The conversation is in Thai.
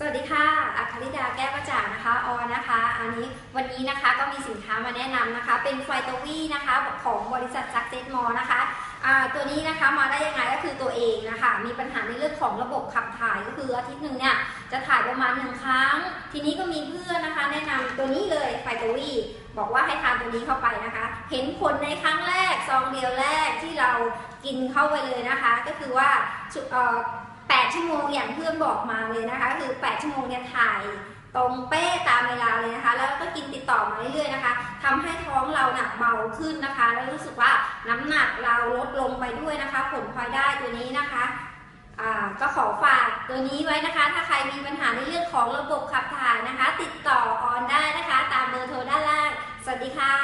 สวัสดีค่ะ อัคริดาแก้วกระจ่างนะคะ ออนะคะ อันนี้วันนี้นะคะก็มีสินค้ามาแนะนำนะคะ เป็นไฟตวี่นะคะของบริษัทซักเซสมอนะคะตัวนี้นะคะมาได้ยังไงก็คือตัวเองนะคะ มีปัญหาในเรื่องของระบบขับถ่ายก็คืออาทิตย์หนึ่งเนี่ยจะถ่ายประมาณหนึ่งครั้ง ทีนี้ก็มีเพื่อนนะคะ แนะนำตัวนี้เลยไฟตวี่บอกว่าให้ทานตัวนี้เข้าไปนะคะ เห็นผลในครั้งแรกซองเดียวแรกที่เรากินเข้าไปเลยนะคะ ก็คือว่า 8 ชั่วโมงอย่างเพื่อนบอกมาเลยนะคะ คือ 8 ชั่วโมงเนี่ยถ่ายตรงเป๊ะตามเวลาเลยนะคะ แล้วก็กินติดต่อมาเรื่อยๆนะคะทำให้ท้องเราหนักเบาขึ้นนะคะ แล้วรู้สึกว่าน้ำหนักเราลดลงไปด้วยนะคะ ผลพลอยได้ตัวนี้นะคะก็ขอฝากตัวนี้ไว้นะคะ ถ้าใครมีปัญหาในเรื่องของระบบขับถ่ายนะคะ ติดต่อออนได้นะคะ ตามเบอร์โทรด้านล่าง สวัสดีค่ะ